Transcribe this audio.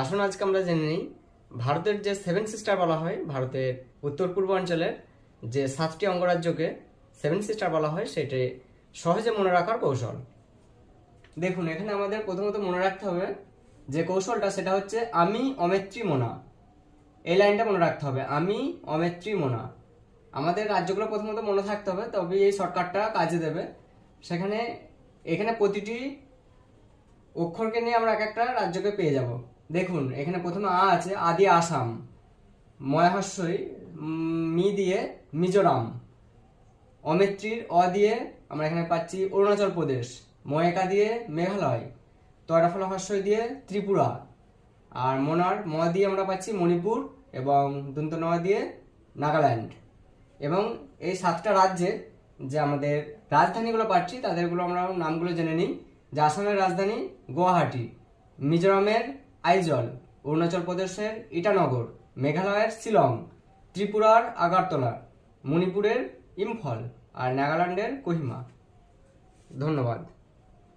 আসুন আজকে আমরা জেনে নিই, ভারতের যে সেভেন সিস্টার বলা হয়, ভারতের উত্তর পূর্বাঞ্চলের যে সাতটি অঙ্গরাজ্যকে সেভেন সিস্টার বলা হয়, সেটি সহজে মনে রাখার কৌশল। দেখুন, এখানে আমাদের প্রথমত মনে রাখতে হবে যে কৌশলটা সেটা হচ্ছে আমি অমেত্রী মোনা এই লাইনটা মনে রাখতে হবে, আমি অমেত্রী মোনা আমাদের রাজ্যগুলো প্রথমত মনে থাকতে হবে তবে এই শর্টকাটটা কাজে দেবে। সেখানে, এখানে প্রতিটি অক্ষরকে নিয়ে আমরা এক একটা রাজ্যকে পেয়ে যাব। দেখুন, এখানে প্রথমে আ আছে আদি আসাম। ময়াহাস্যই মি দিয়ে মিজোরাম। অমিত্রীর অ দিয়ে আমরা এখানে পাচ্ছি অরুণাচল প্রদেশ। ময়েকা দিয়ে মেঘালয়। তয়রাফলা হাস্যই দিয়ে ত্রিপুরা। আর মোনার ম দিয়ে আমরা পাচ্ছি মণিপুর এবং দন্ত দিয়ে নাগাল্যান্ড। এবং এই সাতটা রাজ্যে যে আমাদের রাজধানীগুলো পাচ্ছি, তাদেরগুলো আমরা নামগুলো জেনে নিই। যে আসামের রাজধানী গুয়াহাটি। মিজোরামের আইজল অরুণাচল প্রদেশের ইটানগর মেঘালয়ের শিলং ত্রিপুরার আগারতলা মণিপুরের ইম্ফল আর নাগাল্যান্ডের কোহিমা। ধন্যবাদ।